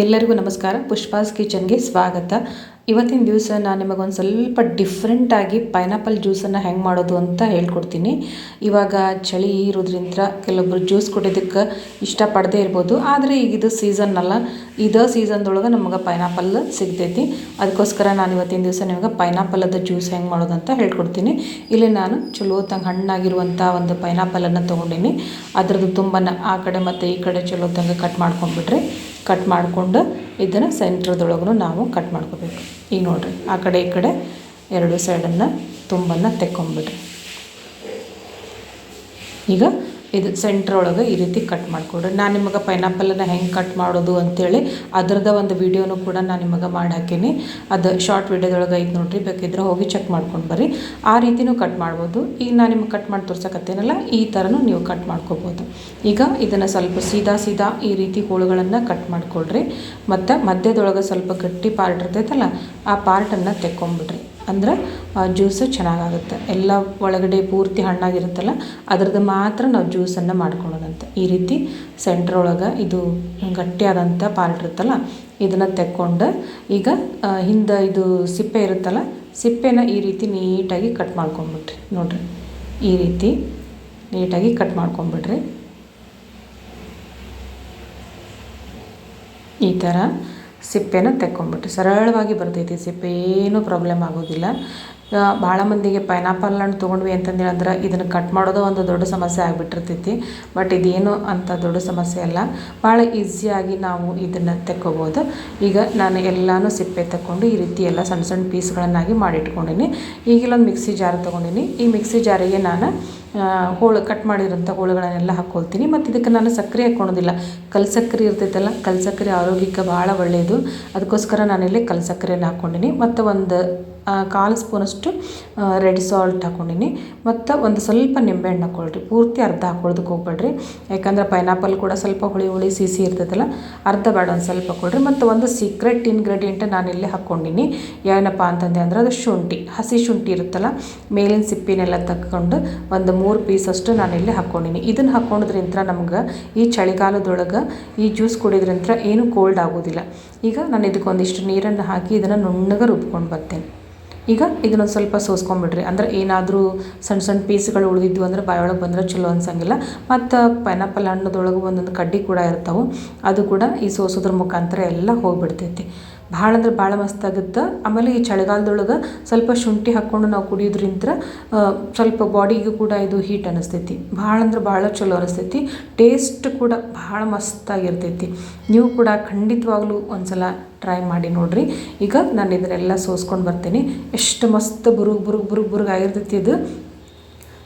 ಎಲ್ಲರಿಗೂ ನಮಸ್ಕಾರ. ಪುಷ್ಪಾಸ್ ಕಿಚನ್ಗೆ ಸ್ವಾಗತ. ಇವತ್ತಿನ ದಿವಸ ನಾನು ನಿಮಗೊಂದು ಸ್ವಲ್ಪ ಡಿಫ್ರೆಂಟಾಗಿ ಪೈನಾಪಲ್ ಜ್ಯೂಸನ್ನು ಹೆಂಗೆ ಮಾಡೋದು ಅಂತ ಹೇಳ್ಕೊಡ್ತೀನಿ. ಇವಾಗ ಚಳಿ ಇರೋದ್ರಿಂದ ಕೆಲವೊಬ್ರು ಜ್ಯೂಸ್ ಕುಡಿಯೋದಕ್ಕೆ ಇಷ್ಟಪಡದೇ ಇರ್ಬೋದು. ಆದರೆ ಈಗ ಇದು ಸೀಸನ್ ಅಲ್ಲ. ಇದೇ ಸೀಸನ್ದೊಳಗೆ ನಮಗೆ ಪೈನಾಪಲ್ ಸಿಗ್ತೈತಿ. ಅದಕ್ಕೋಸ್ಕರ ನಾನು ಇವತ್ತಿನ ದಿವಸ ನಿಮಗೆ ಪೈನಾಪಲದ ಜ್ಯೂಸ್ ಹೆಂಗೆ ಮಾಡೋದು ಅಂತ ಹೇಳ್ಕೊಡ್ತೀನಿ. ಇಲ್ಲಿ ನಾನು ಚಲೋ ತಂಗ ಹಣ್ಣಾಗಿರುವಂಥ ಒಂದು ಪೈನಾಪಲನ್ನು ತೊಗೊಂಡೀನಿ. ಅದರದ್ದು ತುಂಬನ ಆ ಕಡೆ ಮತ್ತು ಈ ಕಡೆ ಚಲೋ ತಂಗ ಕಟ್ ಮಾಡ್ಕೊಂಡ್ಬಿಟ್ರೆ ಕಟ್ ಮಾಡಿಕೊಂಡು ಇದನ್ನು ಸೆಂಟ್ರದೊಳಗೂ ನಾವು ಕಟ್ ಮಾಡ್ಕೋಬೇಕು. ಈಗ ನೋಡಿರಿ, ಆ ಕಡೆ ಈ ಕಡೆ ಎರಡು ಸೈಡನ್ನು ತುಂಬನ್ನು ತೆಕ್ಕೊಂಬಿಡ್ರಿ. ಈಗ ಇದು ಸೆಂಟ್ರ್ ಒಳಗೆ ಈ ರೀತಿ ಕಟ್ ಮಾಡಿಕೊಡ್ರಿ. ನಾನು ನಿಮಗೆ ಪೈನಾಪಲನ್ನು ಹೆಂಗೆ ಕಟ್ ಮಾಡೋದು ಅಂತೇಳಿ ಅದರದ ಒಂದು ವೀಡಿಯೋನು ಕೂಡ ನಾನು ನಿಮಗೆ ಮಾಡಿ ಹಾಕೀನಿ. ಅದು ಶಾರ್ಟ್ ವೀಡಿಯೋದೊಳಗೆ ಐತೆ ನೋಡಿರಿ, ಬೇಕಿದ್ರೆ ಹೋಗಿ ಚೆಕ್ ಮಾಡ್ಕೊಂಡು ಬರ್ರಿ. ಆ ರೀತಿನೂ ಕಟ್ ಮಾಡ್ಬೋದು. ಈಗ ನಾನು ನಿಮ್ಗೆ ಕಟ್ ಮಾಡಿ ತೋರ್ಸಕತ್ತೇನಲ್ಲ, ಈ ಥರನೂ ನೀವು ಕಟ್ ಮಾಡ್ಕೋಬೋದು. ಈಗ ಇದನ್ನು ಸ್ವಲ್ಪ ಸೀದಾ ಸೀದಾ ಈ ರೀತಿ ಹೋಳುಗಳನ್ನು ಕಟ್ ಮಾಡಿಕೊಡ್ರಿ ಮತ್ತು ಮಧ್ಯದೊಳಗೆ ಸ್ವಲ್ಪ ಗಟ್ಟಿ ಪಾರ್ಟ್ ಇರ್ತೈತಲ್ಲ, ಆ ಪಾರ್ಟನ್ನು ತೆಕ್ಕೊಂಬಿಡ್ರಿ. ಅಂದ್ರೆ ಜ್ಯೂಸು ಚೆನ್ನಾಗಾಗುತ್ತೆ. ಎಲ್ಲ ಒಳಗಡೆ ಪೂರ್ತಿ ಹಣ್ಣಾಗಿರುತ್ತಲ್ಲ, ಅದ್ರದ್ದು ಮಾತ್ರ ನಾವು ಜ್ಯೂಸನ್ನು ಮಾಡ್ಕೊಳ್ಳೋದಂತೆ. ಈ ರೀತಿ ಸೆಂಟ್ರ್ ಒಳಗೆ ಇದು ಗಟ್ಟಿಯಾದಂಥ ಪಾರ್ಟ್ ಇರುತ್ತಲ್ಲ, ಇದನ್ನು ತೆಕ್ಕೊಂಡು, ಈಗ ಹಿಂದೆ ಇದು ಸಿಪ್ಪೆ ಇರುತ್ತಲ್ಲ, ಸಿಪ್ಪೆನ ಈ ರೀತಿ ನೀಟಾಗಿ ಕಟ್ ಮಾಡ್ಕೊಂಬಿಟ್ರಿ ನೋಡಿರಿ, ಈ ರೀತಿ ನೀಟಾಗಿ ಕಟ್ ಮಾಡ್ಕೊಂಬಿಡ್ರಿ ಈ ಥರ ಸಿಪ್ಪೆನ ತೆಕ್ಕೊಂಬಿಟ್ಟು ಸರಳವಾಗಿ ಬರ್ತೈತಿ, ಸಿಪ್ಪೆ ಏನೂ ಪ್ರಾಬ್ಲಮ್ ಆಗೋದಿಲ್ಲ. ಭಾಳ ಮಂದಿಗೆ ಪೈನಾಪಲ್ ಹಣ್ಣು ತೊಗೊಂಡ್ವಿ ಅಂತಂದೇಳಿ ಅಂದ್ರೆ ಇದನ್ನು ಕಟ್ ಮಾಡೋದು ಒಂದು ದೊಡ್ಡ ಸಮಸ್ಯೆ ಆಗಿಬಿಟ್ಟಿರ್ತೈತಿ. ಬಟ್ ಇದೇನು ಅಂತ ದೊಡ್ಡ ಸಮಸ್ಯೆ ಅಲ್ಲ. ಭಾಳ ಈಸಿಯಾಗಿ ನಾವು ಇದನ್ನು ತೆಕ್ಕೋಬೋದು. ಈಗ ನಾನು ಎಲ್ಲನೂ ಸಿಪ್ಪೆ ತಗೊಂಡು ಈ ರೀತಿ ಎಲ್ಲ ಸಣ್ಣ ಸಣ್ಣ ಪೀಸ್ಗಳನ್ನಾಗಿ ಮಾಡಿಟ್ಕೊಂಡಿನಿ. ಈಗಿಲ್ಲೊಂದು ಮಿಕ್ಸಿ ಜಾರ್ ತೊಗೊಂಡಿನಿ. ಈ ಮಿಕ್ಸಿ ಜಾರಿಗೆ ನಾನು ಹೋಳು ಕಟ್ ಮಾಡಿರೋಂಥ ಹೋಳುಗಳನ್ನೆಲ್ಲ ಹಾಕ್ಕೊಳ್ತೀನಿ ಮತ್ತು ಇದಕ್ಕೆ ನಾನು ಸಕ್ಕರೆ ಹಾಕ್ಕೊಳೋದಿಲ್ಲ ಕಲ್ ಸಕ್ಕರೆ ಇರ್ತೈತಲ್ಲ ಕಲ್ ಸಕ್ಕರೆ ಆರೋಗ್ಯಕ್ಕೆ ಭಾಳ ಒಳ್ಳೆಯದು ಅದಕ್ಕೋಸ್ಕರ ನಾನಿಲ್ಲಿ ಕಲ್ ಸಕ್ಕರೆಯನ್ನು ಹಾಕ್ಕೊಂಡಿನಿ ಮತ್ತು ಒಂದು ಕಾಲು ಸ್ಪೂನಷ್ಟು ರೆಡ್ ಸಾಲ್ಟ್ ಹಾಕ್ಕೊಂಡಿನಿ ಮತ್ತು ಒಂದು ಸ್ವಲ್ಪ ನಿಂಬೆಹಣ್ಣು ಹಾಕ್ಕೊಳ್ರಿ ಪೂರ್ತಿ ಅರ್ಧ ಹಾಕ್ಕೊಳ್ದಕ್ಕೆ ಹೋಗ್ಬೇಡ್ರಿ. ಯಾಕಂದ್ರೆ ಪೈನಾಪಲ್ ಕೂಡ ಸ್ವಲ್ಪ ಹುಳಿ ಹುಳಿ ಸಿಸಿ ಇರ್ತೈತಲ್ಲ, ಅರ್ಧ ಬೇಡ ಒಂದು ಸ್ವಲ್ಪ ಹಾಕ್ಕೊಳ್ರಿ ಮತ್ತು ಒಂದು ಸೀಕ್ರೆಟ್ ಇನ್ಗ್ರೀಡಿಯೆಂಟ್ ನಾನಿಲ್ಲಿ ಹಾಕ್ಕೊಂಡಿನಿ ಏನಪ್ಪ ಅಂತಂದೆ ಅಂದ್ರೆ ಅದು ಶುಂಠಿ, ಹಸಿ ಶುಂಠಿ ಇರುತ್ತಲ್ಲ, ಮೇಲಿನ ಸಿಪ್ಪಿನೆಲ್ಲ ತಕ್ಕೊಂಡು ಒಂದು ಮೂರು ನಾನು ಇಲ್ಲಿ ಹಾಕ್ಕೊಂಡಿನಿ. ಇದನ್ನು ಹಾಕ್ಕೊಂಡ್ರಿಂತ ನಮ್ಗೆ ಈ ಚಳಿಗಾಲದೊಳಗೆ ಈ ಜ್ಯೂಸ್ ಕುಡಿಯೋದ್ರಿಂತ ಏನು ಕೋಲ್ಡ್ ಆಗೋದಿಲ್ಲ. ಈಗ ನಾನು ಇದಕ್ಕೊಂದಿಷ್ಟು ನೀರನ್ನು ಹಾಕಿ ಇದನ್ನು ನುಣ್ಣಗೆ ರುಬ್ಕೊಂಡು ಬರ್ತೇನೆ. ಈಗ ಇದನ್ನೊಂದು ಸ್ವಲ್ಪ ಸೋಸ್ಕೊಂಬಿಡ್ರಿ. ಅಂದ್ರೆ ಏನಾದರೂ ಸಣ್ಣ ಸಣ್ಣ ಪೀಸ್ಗಳು ಉಳಿದಿದ್ವು ಅಂದ್ರೆ ಬಾಯೊಳಗೆ ಬಂದರೆ ಚಲೋ ಅನ್ಸಂಗಿಲ್ಲ. ಮತ್ತು ಪೈನಾಪಲ್ ಹಣ್ಣದೊಳಗೆ ಒಂದೊಂದು ಕಡ್ಡಿ ಕೂಡ ಇರ್ತಾವೆ. ಅದು ಕೂಡ ಈ ಸೋಸೋದ್ರ ಮುಖಾಂತರ ಎಲ್ಲ ಹೋಗಿಬಿಡ್ತೈತಿ. ಭಾಳ ಅಂದ್ರೆ ಭಾಳ ಮಸ್ತಾಗುತ್ತೆ ಆಮೇಲೆ ಈ ಚಳಿಗಾಲದೊಳಗೆ ಸ್ವಲ್ಪ ಶುಂಠಿ ಹಾಕ್ಕೊಂಡು ನಾವು ಕುಡಿಯೋದ್ರಿಂತ ಸ್ವಲ್ಪ ಬಾಡಿಗೂ ಕೂಡ ಇದು ಹೀಟ್ ಅನಿಸ್ತೈತಿ. ಭಾಳ ಅಂದ್ರೆ ಭಾಳ ಚಲೋ ಅನಿಸ್ತೈತಿ. ಟೇಸ್ಟ್ ಕೂಡ ಭಾಳ ಮಸ್ತಾಗಿರ್ತೈತಿ ನೀವು ಕೂಡ ಖಂಡಿತವಾಗ್ಲೂ ಒಂದ್ಸಲ ಟ್ರೈ ಮಾಡಿ ನೋಡಿರಿ. ಈಗ ನಾನು ಇದನ್ನೆಲ್ಲ ಸೋಸ್ಕೊಂಡು ಬರ್ತೀನಿ. ಎಷ್ಟು ಮಸ್ತ್ ಬುರುಗ್ ಬುರುಗ್ ಬುರುಗ್ ಬುರುಗ್ ಆಗಿರ್ತೈತಿ ಇದು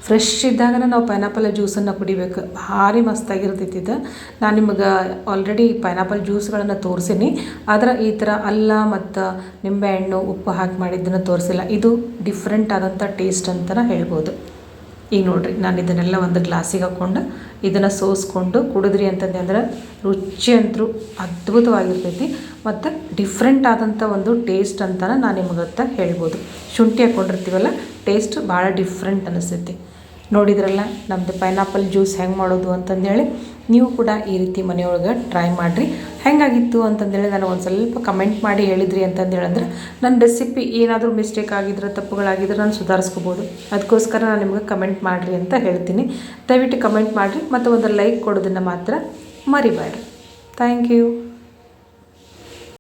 ಫ್ರೆಶ್ ಇದ್ದಾಗ ನಾವು ಪೈನಾಪಲ್ ಜ್ಯೂಸನ್ನು ಕುಡಿಬೇಕು. ಭಾರಿ ಮಸ್ತಾಗಿರ್ತೈತಿ ಇದು. ನಾನು ನಿಮಗೆ ಆಲ್ರೆಡಿ ಪೈನಾಪಲ್ ಜ್ಯೂಸ್ಗಳನ್ನು ತೋರಿಸೀನಿ. ಆದರೆ ಈ ಥರ ಅಲ್ಲ ಮತ್ತು ನಿಂಬೆಹಣ್ಣು ಉಪ್ಪು ಹಾಕಿ ಮಾಡಿದ್ದನ್ನು ತೋರಿಸಿಲ್ಲ. ಇದು ಡಿಫ್ರೆಂಟ್ ಆದಂಥ ಟೇಸ್ಟ್ ಅಂತಲೇ ಹೇಳ್ಬೋದು. ಈಗ ನೋಡಿರಿ, ನಾನು ಇದನ್ನೆಲ್ಲ ಒಂದು ಗ್ಲಾಸಿಗೆ ಹಾಕ್ಕೊಂಡು ಇದನ್ನು ಸೋಸ್ಕೊಂಡು ಕುಡಿದ್ರಿ ಅಂತಂದೆ ಅಂದ್ರೆ ರುಚಿ ಅಂತೂ ಅದ್ಭುತವಾಗಿರ್ತೈತಿ. ಮತ್ತು ಡಿಫ್ರೆಂಟ್ ಆದಂಥ ಒಂದು ಟೇಸ್ಟ್ ಅಂತಲೇ ನಾನು ಅಂತ ಹೇಳ್ಬೋದು. ಶುಂಠಿ ಹಾಕ್ಕೊಂಡಿರ್ತೀವಲ್ಲ ಟೇಸ್ಟ್ ಭಾಳ ಡಿಫ್ರೆಂಟ್ ಅನಿಸ್ತೈತಿ. ನೋಡಿದ್ರಲ್ಲ ನಮ್ಮದು ಪೈನಾಪಲ್ ಜ್ಯೂಸ್ ಹೆಂಗೆ ಮಾಡೋದು ಅಂತಂದೇಳಿ, ನೀವು ಕೂಡ ಈ ರೀತಿ ಮನೆಯೊಳಗೆ ಟ್ರೈ ಮಾಡಿರಿ. ಹೆಂಗಾಗಿತ್ತು ಅಂತಂದೇಳಿ ನನಗೆ ಒಂದು ಸ್ವಲ್ಪ ಕಮೆಂಟ್ ಮಾಡಿ ಹೇಳಿದ್ರಿ ಅಂತಂದೇಳಿದ್ರೆ ನನ್ನ ರೆಸಿಪಿ ಏನಾದರೂ ಮಿಸ್ಟೇಕ್ ಆಗಿದ್ರೆ, ತಪ್ಪುಗಳಾಗಿದ್ರೆ ನಾನು ಸುಧಾರಿಸ್ಕೋಬೋದು. ಅದಕ್ಕೋಸ್ಕರ ನಾನು ನಿಮಗೆ ಕಮೆಂಟ್ ಮಾಡಿರಿ ಅಂತ ಹೇಳ್ತೀನಿ. ದಯವಿಟ್ಟು ಕಮೆಂಟ್ ಮಾಡಿರಿ, ಮತ್ತು ಒಂದು ಲೈಕ್ ಕೊಡೋದನ್ನು ಮಾತ್ರ ಮರಿಬೇಡ್ರಿ ಥ್ಯಾಂಕ್ ಯು